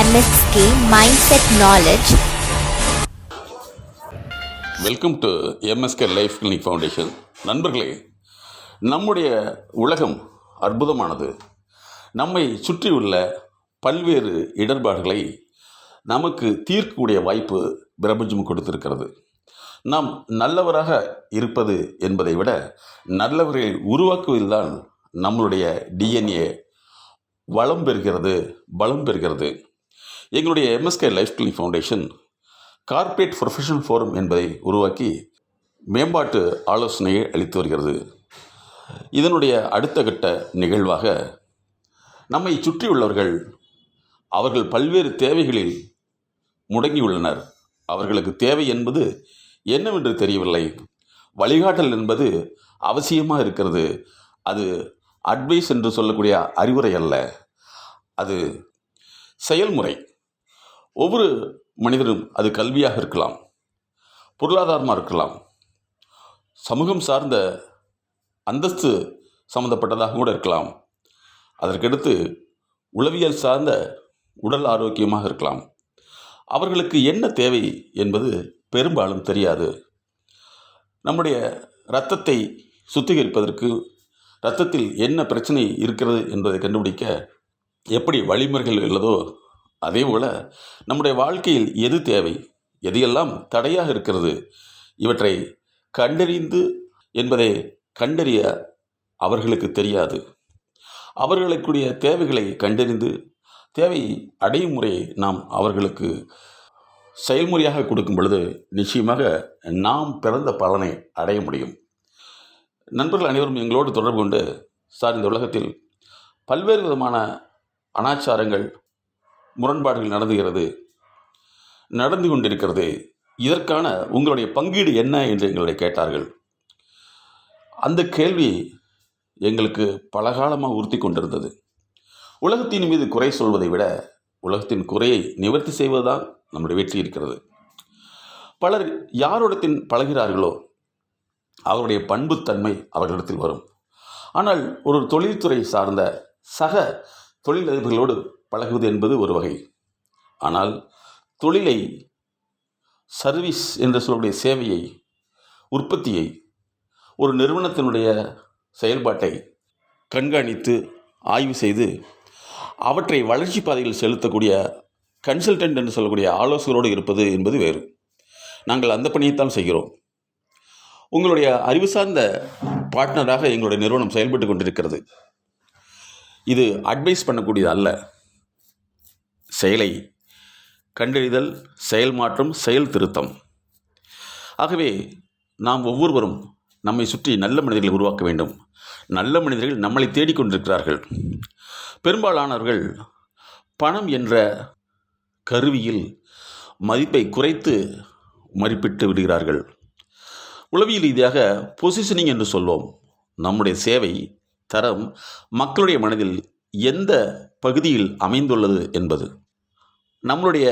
MSK Mindset Knowledge. Welcome to MSK life clinic foundation நண்பர்களே நம்முடைய உலகம் அற்புதமானது. நம்மை சுற்றியுள்ள பல்வேறு இடர்பாடுகளை நமக்கு தீர்க்கக்கூடிய வாய்ப்பு பிரபஞ்சம் கொடுத்திருக்கிறது. நாம் நல்லவராக இருப்பது என்பதை விட நல்லவர்களை உருவாக்குவதில்தான் நம்மளுடைய டிஎன்ஏ வளம் பெறுகிறது பலம் பெறுகிறது. எங்களுடைய MSK life clinic foundation corporate professional forum என்பதை உருவாக்கி மேம்பாட்டு ஆலோசனையை அளித்து வருகிறது. இதனுடைய அடுத்த கட்ட நிகழ்வாக நம்மை சுற்றியுள்ளவர்கள் அவர்கள் பல்வேறு தேவைகளில் முடங்கியுள்ளனர். அவர்களுக்கு தேவை என்பது என்னவென்று தெரியவில்லை. வழிகாட்டல் என்பது அவசியமாக இருக்கிறது. அது அட்வைஸ் என்று சொல்லக்கூடிய அறிவுரை அல்ல. அது செயல்முறை. ஒவ்வொரு மனிதரும் அது கல்வியாக இருக்கலாம் பொருளாதாரமாக இருக்கலாம். சமூகம் சார்ந்த அந்தஸ்து சம்மந்தப்பட்டதாக கூட இருக்கலாம். அதற்கடுத்து உளவியல் சார்ந்த உடல் ஆரோக்கியமாக இருக்கலாம். அவர்களுக்கு என்ன தேவை என்பது பெரும்பாலும் தெரியாது. நம்முடைய இரத்தத்தை சுத்திகரிப்பதற்கு இரத்தத்தில் என்ன பிரச்சனை இருக்கிறது என்பதை கண்டுபிடிக்க எப்படி வழிமுறைகள் உள்ளதோ அதே போல் நம்முடைய வாழ்க்கையில் எது தேவை? எதையெல்லாம் தடையாக இருக்கிறது? இவற்றை கண்டறிந்து என்பதை கண்டறிய அவர்களுக்கு தெரியாது. அவர்களுக்குரிய தேவைகளை கண்டறிந்து தேவை அடையும் முறையை நாம் அவர்களுக்கு செயல்முறையாக கொடுக்கும் பொழுது நிச்சயமாக நாம் பிறந்த பலனை அடைய முடியும். நண்பர்கள் அனைவரும் எங்களோடு தொடர்பு கொண்டு சார் இந்த உலகத்தில் பல்வேறு விதமான அனாச்சாரங்கள் முரண்பாடுகள் நடந்துகிறது. நடந்து கொண்டிருக்கிறது இதற்கான உங்களுடைய பங்கீடு என்ன என்று எங்களுடைய கேட்டார்கள். அந்த கேள்வி எங்களுக்கு பலகாலமாக உறுத்தி கொண்டிருந்தது. உலகத்தின் மீது குறை சொல்வதை விட உலகத்தின் குறையை நிவர்த்தி செய்வதுதான் நம்முடைய வெற்றி இருக்கிறது. பலர் யாரோடத்தின் பழகிறார்களோ அவருடைய பண்புத்தன்மை அவர்களிடத்தில் வரும். ஆனால் ஒரு தொழில்துறை சார்ந்த சக தொழிலதிபர்களோடு பழகுவது என்பது ஒரு வகை. ஆனால் தொழிலை சர்வீஸ் என்று சொல்லக்கூடிய சேவையை உற்பத்தியை ஒரு நிறுவனத்தினுடைய செயல்பாட்டை கண்காணித்து ஆய்வு செய்து அவற்றை வளர்ச்சி பாதையில் செலுத்தக்கூடிய கன்சல்டன்ட் என்று சொல்லக்கூடிய ஆலோசகரோடு இருப்பது என்பது வேறு. நாங்கள் அந்த பணியைத்தான் செய்கிறோம். உங்களுடைய அறிவு சார்ந்த பார்ட்னராக எங்களுடைய நிறுவனம் செயல்பட்டு கொண்டிருக்கிறது. இது அட்வைஸ் பண்ணக்கூடியது அல்ல. செயலை கண்டறிதல் செயல் மாற்றம் செயல் திருத்தம். ஆகவே நாம் ஒவ்வொருவரும் நம்மை சுற்றி நல்ல மனிதர்களை உருவாக்க வேண்டும். நல்ல மனிதர்கள் நம்மளை தேடிக்கொண்டிருக்கிறார்கள் பெரும்பாலானவர்கள் பணம் என்ற கருவியில் மதிப்பை குறைத்து மதிப்பிட்டு விடுகிறார்கள். உளவியல் ரீதியாக பொசிஷனிங் என்று சொல்வோம். நம்முடைய சேவை தரம் மக்களுடைய மனதில் எந்த பகுதியில் அமைந்துள்ளது என்பது. நம்மளுடைய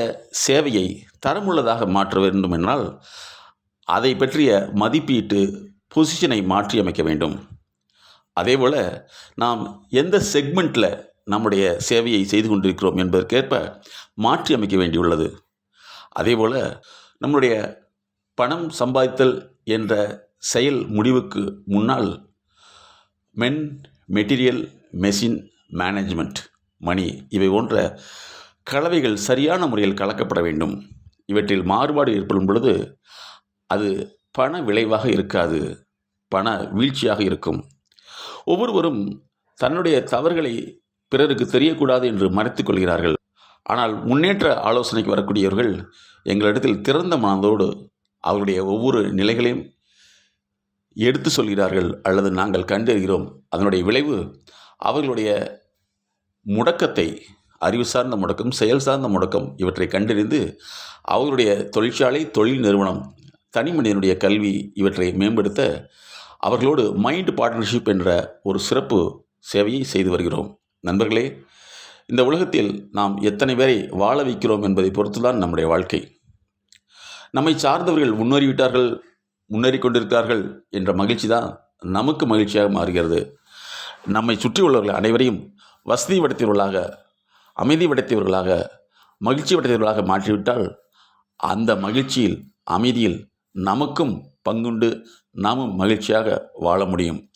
சேவையை தரமுள்ளதாக மாற்ற வேண்டும் என்றால் அதை பற்றிய மதிப்பீட்டு பொசிஷனை மாற்றியமைக்க வேண்டும். அதேபோல் நாம் எந்த செக்மெண்ட்டில் நம்முடைய சேவையை செய்து கொண்டிருக்கிறோம் என்பதற்கேற்ப மாற்றி அமைக்க வேண்டியுள்ளது. அதேபோல் நம்முடைய பணம் சம்பாதித்தல் என்ற செயல் முடிவுக்கு முன்னால் men material machine management money இவை போன்ற கலவைகள் சரியான முறையில் கலக்கப்பட வேண்டும். இவற்றில் மாறுபாடு ஏற்படும் பொழுது அது பண விளைவாக இருக்காது. பண வீழ்ச்சியாக இருக்கும். ஒவ்வொருவரும் தன்னுடைய தவறுகளை பிறருக்கு தெரியக்கூடாது என்று மறைத்துக் கொள்கிறார்கள். ஆனால் முன்னேற்ற ஆலோசனைக்கு வரக்கூடியவர்கள் எங்களிடத்தில் திறந்த மனதோடு அவருடைய ஒவ்வொரு நிலைகளையும் எடுத்து சொல்கிறார்கள் அல்லது நாங்கள் கண்டறிகிறோம். அதனுடைய விளைவு அவர்களுடைய முடக்கத்தை அறிவு சார்ந்த முடக்கம் செயல் சார்ந்த முடக்கம் இவற்றை கண்டறிந்து அவர்களுடைய தொழிற்சாலை தொழில் நிறுவனம் தனி மனிதனுடைய கல்வி இவற்றை மேம்படுத்த அவர்களோடு மைண்ட் பார்ட்னர்ஷிப் என்ற ஒரு சிறப்பு சேவையை செய்து வருகிறோம். நண்பர்களே இந்த உலகத்தில் நாம் எத்தனை பேரை வாழ வைக்கிறோம் என்பதை பொறுத்துதான் நம்முடைய வாழ்க்கை. நம்மை சார்ந்தவர்கள் முன்னேறிவிட்டார்கள் முன்னேறி கொண்டிருக்கிறார்கள் என்ற மகிழ்ச்சி தான் நமக்கு மகிழ்ச்சியாக மாறுகிறது. நம்மை சுற்றியுள்ளவர்கள் அனைவரையும் வசதி படைத்தவர்களாக அமைதி படைத்தவர்களாக மகிழ்ச்சி படைத்தவர்களாக மாற்றிவிட்டால் அந்த மகிழ்ச்சியில் அமைதியில் நமக்கும் பங்குண்டு நாமும் மகிழ்ச்சியாக வாழ முடியும்.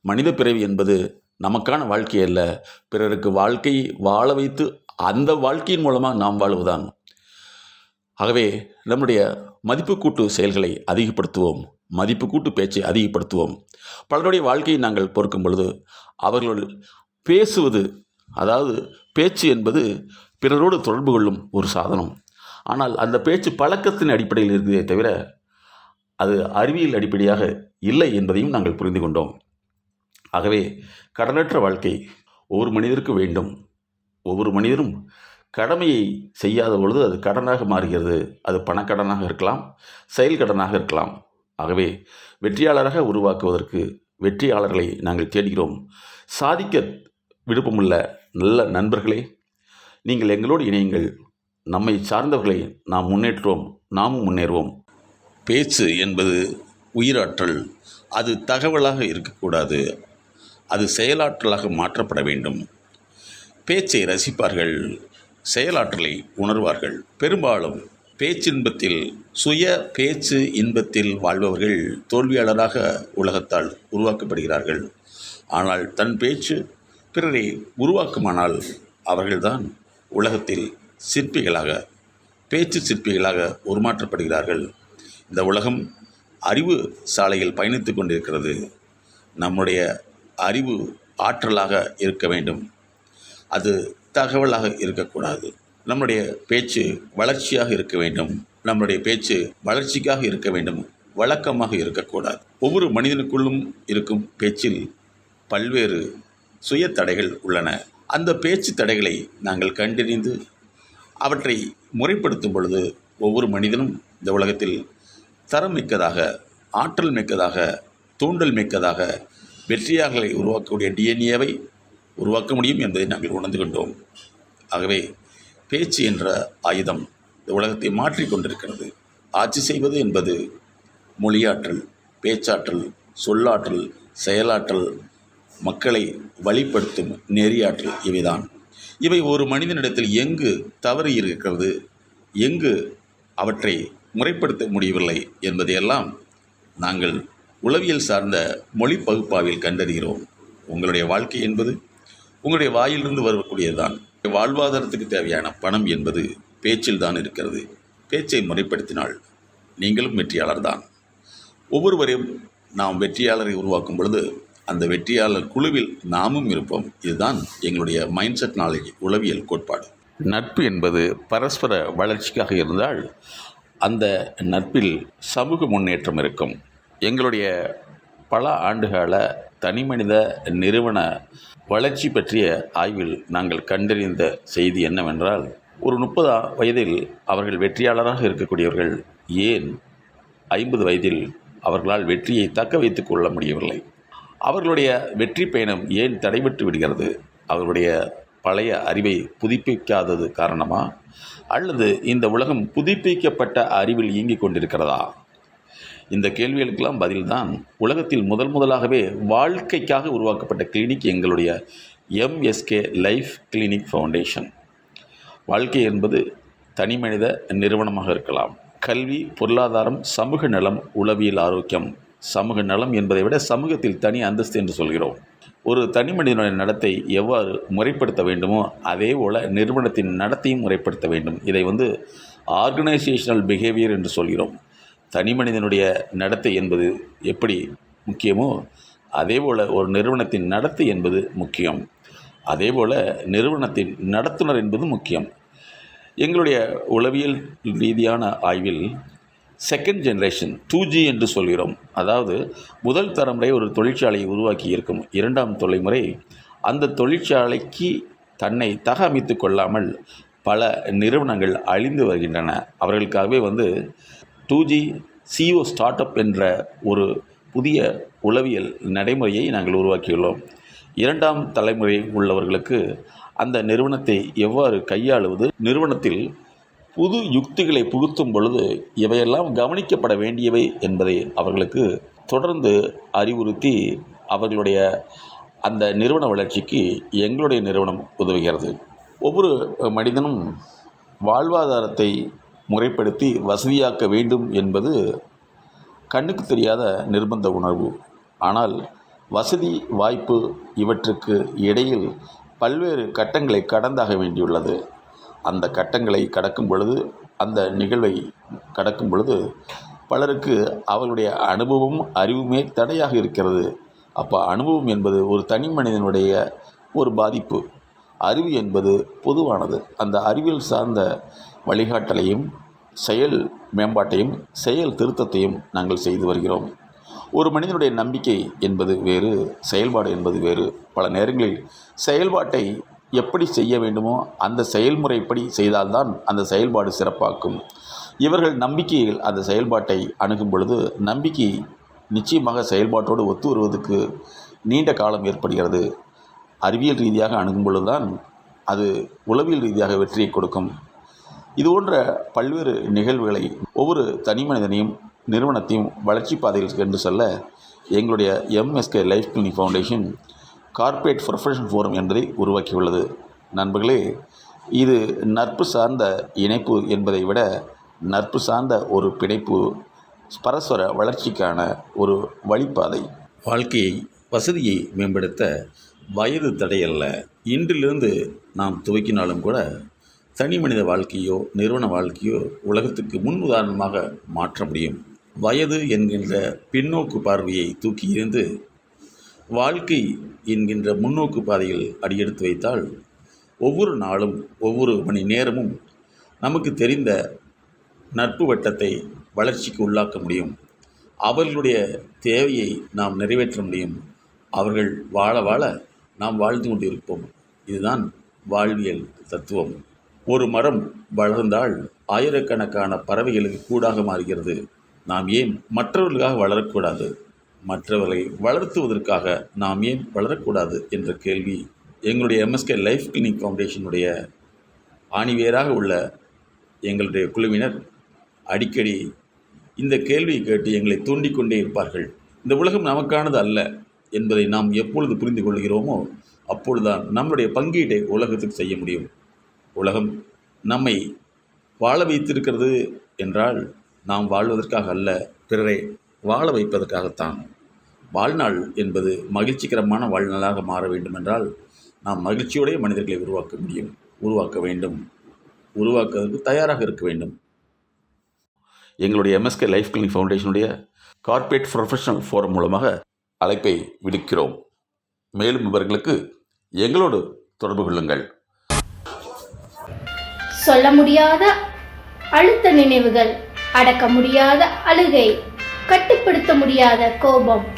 மனித பிறவி என்பது நமக்கான வாழ்க்கை அல்ல. பிறருக்கு வாழ்க்கையை வாழ வைத்து அந்த வாழ்க்கையின் மூலமாக நாம் வாழ்வதுதான். ஆகவே நம்முடைய மதிப்பு கூட்டு செயல்களை அதிகப்படுத்துவோம். மதிப்பு கூட்டு பேச்சை அதிகப்படுத்துவோம். பலருடைய வாழ்க்கையை நாங்கள் பொறுக்கும் பொழுது அவர்கள் பேசுவது அதாவது பேச்சு என்பது பிறரோடு தொடர்பு கொள்ளும் ஒரு சாதனம். ஆனால் அந்த பேச்சு பழக்கத்தின் அடிப்படையில் இருக்குதே தவிர அது அறிவியல் அடிப்படையாக இல்லை என்பதையும் நாங்கள் புரிந்து கொண்டோம். ஆகவே கடனற்ற வாழ்க்கை ஒவ்வொரு மனிதருக்கு வேண்டும். ஒவ்வொரு மனிதரும் கடமையை செய்யாத பொழுது அது கடனாக மாறுகிறது. அது பணக்கடனாக இருக்கலாம் செயல்கடனாக இருக்கலாம். ஆகவே வெற்றியாளராக உருவாக்குவதற்கு வெற்றியாளர்களை நாங்கள் தேடுகிறோம். சாதிக்க விருப்பமுள்ள நல்ல நண்பர்களே நீங்கள் எங்களோடு இணையுங்கள். நம்மை சார்ந்தவர்களை நாம் முன்னேற்றுவோம் நாமும் முன்னேறுவோம். பேச்சு என்பது உயிராற்றல். அது தகவலாக இருக்கக்கூடாது. அது செயலாற்றலாக மாற்றப்பட வேண்டும். பேச்சை ரசிப்பார்கள் செயலாற்றலை உணர்வார்கள். பெரும்பாலும் பேச்சின்பத்தில் சுய பேச்சு இன்பத்தில் வாழ்பவர்கள் தோல்வியாளராக உலகத்தால் உருவாக்கப்படுகிறார்கள். ஆனால் தன் பேச்சு பிறரை உருவாக்குமானால் அவர்கள்தான் உலகத்தில் சிற்பிகளாக பேச்சு சிற்பிகளாக உருமாற்றப்படுகிறார்கள். இந்த உலகம் அறிவு சாலையில் பயணித்து கொண்டிருக்கிறது. நம்முடைய அறிவு ஆற்றலாக இருக்க வேண்டும். அது தகவலாக இருக்கக்கூடாது. நம்முடைய பேச்சு வளர்ச்சியாக இருக்க வேண்டும். நம்முடைய பேச்சு வளர்ச்சிக்காக இருக்க வேண்டும். வழக்கமாக இருக்கக்கூடாது. ஒவ்வொரு மனிதனுக்குள்ளும் இருக்கும் பேச்சில் பல்வேறு சுய தடைகள் உள்ளன. அந்த பேச்சு தடைகளை நாங்கள் கண்டறிந்து அவற்றை முறைப்படுத்தும் பொழுது ஒவ்வொரு மனிதனும் இந்த உலகத்தில் தரம் மிக்கதாக ஆற்றல் மிக்கதாக தூண்டல் மிக்கதாக வெற்றியாளர்களை உருவாக்கக்கூடிய டிஎன்ஏவை உருவாக்க முடியும் என்பதை நாங்கள் உணர்ந்து கொண்டோம். ஆகவே பேச்சு என்ற ஆயுதம் இந்த உலகத்தை மாற்றிக்கொண்டிருக்கிறது ஆட்சி செய்வது என்பது மொழியாற்றல் பேச்சாற்றல் சொல்லாற்றல் செயலாற்றல் மக்களை வழிப்படுத்தும் நெறியாற்றல் இவைதான். இவை ஒரு மனிதனிடத்தில் எங்கு தவறு இருக்கிறது எங்கு அவற்றை முறைப்படுத்த முடியவில்லை என்பதையெல்லாம் நாங்கள் உளவியல் சார்ந்த மொழி பகுப்பாவில் கண்டறிகிறோம். உங்களுடைய வாழ்க்கை என்பது உங்களுடைய வாயிலிருந்து வரக்கூடியதுதான். வாழ்வாதாரத்துக்கு தேவையான பணம் என்பது பேச்சில் தான் இருக்கிறது. பேச்சை முறைப்படுத்தினால் நீங்களும் வெற்றியாளர் தான் ஒவ்வொருவரையும் நாம் வெற்றியாளரை உருவாக்கும் பொழுது அந்த வெற்றியாளர் குழுவில் நாமும் இருப்போம். இதுதான் எங்களுடைய மைண்ட் செட் நாலேஜ் உளவியல் கோட்பாடு. நட்பு என்பது பரஸ்பர வளர்ச்சிக்காக இருந்தால் அந்த நட்பில் சமூக முன்னேற்றம் இருக்கும். எங்களுடைய பல ஆண்டுகால தனிமனித நிறுவன வளர்ச்சி பற்றிய ஆய்வில் நாங்கள் கண்டறிந்த செய்தி என்னவென்றால் ஒரு முப்பது வயதில் அவர்கள் வெற்றியாளராக இருக்கக்கூடியவர்கள் ஏன் ஐம்பது வயதில் அவர்களால் வெற்றியை தக்க வைத்துக் கொள்ள முடியவில்லை? அவர்களுடைய வெற்றி பயணம் ஏன் தடைபட்டு விடுகிறது? அவர்களுடைய பழைய அறிவை புதுப்பிக்காதது காரணமா? அல்லது இந்த உலகம் புதுப்பிக்கப்பட்ட அறிவில் இயங்கிக் கொண்டிருக்கிறதா? இந்த கேள்விகளுக்கெல்லாம் பதில்தான் உலகத்தில் முதல் முதலாகவே வாழ்க்கைக்காக உருவாக்கப்பட்ட கிளினிக் எங்களுடைய எம்எஸ்கே லைஃப் கிளினிக் ஃபவுண்டேஷன். வாழ்க்கை என்பது தனிமனித நிறுவனமாக இருக்கலாம். கல்வி பொருளாதாரம் சமூக நலம் உளவியல் ஆரோக்கியம் சமூக நலம் என்பதை விட சமூகத்தில் தனி அந்தஸ்து என்று சொல்கிறோம். ஒரு தனி மனிதனுடைய நடத்தை எவ்வாறு முறைப்படுத்த வேண்டுமோ அதே போல் நிறுவனத்தின் நடத்தையும் முறைப்படுத்த வேண்டும். இதை வந்து ஆர்கனைசேஷனல் பிஹேவியர் என்று சொல்கிறோம். தனி மனிதனுடைய நடத்தை என்பது எப்படி முக்கியமோ அதே போல் ஒரு நிறுவனத்தின் நடத்தை என்பது முக்கியம். அதே போல் நிறுவனத்தின் நடத்துனர் என்பது முக்கியம். எங்களுடைய உளவியல் ரீதியான ஆய்வில் செகண்ட் ஜென்ரேஷன் டூ ஜி என்று சொல்கிறோம். அதாவது முதல் தலைமுறை ஒரு தொழிற்சாலையை உருவாக்கி இருக்கும் இரண்டாம் தொலைமுறை அந்த தொழிற்சாலைக்கு தன்னை தக அமைத்து கொள்ளாமல் பல நிறுவனங்கள் அழிந்து வருகின்றன. அவர்களுக்காகவே வந்து two G CO startup என்ற ஒரு புதிய உளவியல் நடைமுறையை நாங்கள் உருவாக்கியுள்ளோம். இரண்டாம் தலைமுறை உள்ளவர்களுக்கு அந்த நிறுவனத்தை எவ்வாறு கையாளுவது? நிறுவனத்தில் புது யுக்திகளை புகுத்தும் பொழுது இவையெல்லாம் கவனிக்கப்பட வேண்டியவை என்பதை அவர்களுக்கு தொடர்ந்து அறிவுறுத்தி அவர்களுடைய அந்த நிறுவன வளர்ச்சிக்கு எங்களுடைய நிறுவனம் உதவுகிறது. ஒவ்வொரு மனிதனும் வாழ்வாதாரத்தை முறைப்படுத்தி வசதியாக்க வேண்டும் என்பது கண்ணுக்கு தெரியாத நிர்பந்த உணர்வு. ஆனால் வசதி வாய்ப்பு இவற்றுக்கு இடையில் பல்வேறு கட்டங்களை கடந்தாக வேண்டியுள்ளது. அந்த கட்டங்களை கடக்கும் பொழுது அந்த நிகழ்வை கடக்கும் பொழுது பலருக்கு அவர்களுடைய அனுபவம் அறிவுமே தடையாக இருக்கிறது. அப்போ அனுபவம் என்பது ஒரு தனி மனிதனுடைய ஒரு பாதிப்பு. அறிவு என்பது பொதுவானது. அந்த அறிவியல் சார்ந்த வழிகாட்டலையும் செயல் மேம்பாட்டையும் செயல் திருத்தத்தையும் நாங்கள் செய்து வருகிறோம். ஒரு மனிதனுடைய நம்பிக்கை என்பது வேறு செயல்பாடு என்பது வேறு. பல நேரங்களில் செயல்பாட்டை எப்படி செய்ய வேண்டுமோ அந்த செயல்முறைப்படி செய்தால்தான் அந்த செயல்பாடு சிறப்பாக்கும். இவர்கள் நம்பிக்கையில் அந்த செயல்பாட்டை அணுகும் பொழுது நம்பிக்கை நிச்சயமாக செயல்பாட்டோடு ஒத்து வருவதற்கு நீண்ட காலம் ஏற்படுகிறது. அறிவியல் ரீதியாக அணுகும் பொழுதுதான் அது உளவியல் ரீதியாக வெற்றியை கொடுக்கும். இது போன்ற பல்வேறு நிகழ்வுகளை ஒவ்வொரு தனி மனிதனையும் நிறுவனத்தையும் வளர்ச்சி பாதையில் சென்று செல்ல எங்களுடைய MSK life clinic foundation corporate profession forum என்பதை உருவாக்கியுள்ளது. நண்பர்களே இது நட்பு சார்ந்த இணைப்பு என்பதை விட நட்பு சார்ந்த ஒரு பிணைப்பு பரஸ்பர வளர்ச்சிக்கான ஒரு வழிப்பாதை. வாழ்க்கையை வசதியை மேம்படுத்த வயது தடையல்ல இன்றிலிருந்து நாம் துவக்கினாலும் கூட தனி மனித வாழ்க்கையோ நிறுவன வாழ்க்கையோ உலகத்துக்கு முன் உதாரணமாக மாற்ற முடியும். வயது என்கின்ற பின்னோக்கு பார்வையை தூக்கி எறிந்து வாழ்க்கை என்கின்ற முன்னோக்கு பாதையில் அடியெடுத்து வைத்தால் ஒவ்வொரு நாளும் ஒவ்வொரு மணி நேரமும் நமக்கு தெரிந்த நட்பு வட்டத்தை வளர்ச்சிக்கு உள்ளாக்க முடியும். அவர்களுடைய தேவையை நாம் நிறைவேற்ற முடியும். அவர்கள் வாழ வாழ நாம் வாழ்ந்து கொண்டிருப்போம். இதுதான் வாழ்வியல் தத்துவம். ஒரு மரம் வளர்ந்தால் ஆயிரக்கணக்கான பறவைகளுக்கு கூடாக மாறுகிறது. நாம் ஏன் மற்றவர்களுக்காக வளரக்கூடாது? மற்றவர்களை வளர்த்துவதற்காக நாம் ஏன் வளரக்கூடாது என்ற கேள்வி எங்களுடைய எம்எஸ்கே லைஃப் கிளினிக் ஃபவுண்டேஷனுடைய ஆணிவேராக உள்ள எங்களுடைய குழுவினர் அடிக்கடி இந்த கேள்வியை கேட்டு எங்களை தூண்டிக்கொண்டே இருப்பார்கள். இந்த உலகம் நமக்கானது அல்ல என்பதை நாம் எப்பொழுது புரிந்து கொள்கிறோமோ அப்பொழுதுதான் நம்முடைய பங்கீட்டை உலகத்துக்கு செய்ய முடியும். உலகம் நம்மை வாழ வைத்திருக்கிறது என்றால் நாம் வாழ்வதற்காக அல்ல பிறரை வாழ வைப்பதற்காகத்தான். வாழ்நாள் என்பது மகிழ்ச்சிகரமான வாழ்நாளாக மாற வேண்டுமென்றால் நாம் மகிழ்ச்சியுடைய மனிதர்களை உருவாக்க முடியும் உருவாக்க வேண்டும். உருவாக்குவதற்கு தயாராக இருக்க வேண்டும். எங்களுடைய எம்எஸ்கே லைஃப் கிளினிக் ஃபவுண்டேஷனுடைய கார்ப்பரேட் ப்ரொஃபஷனல் ஃபோரம் மூலமாக அழைப்பை விடுக்கிறோம். மேலும் விவரங்களுக்கு எங்களோடு தொடர்பு கொள்ளுங்கள். சொல்ல முடியாத அழுத்த நினைவுகள் அடக்க முடியாத அழுகை கட்டுப்படுத்த முடியாத கோபம்.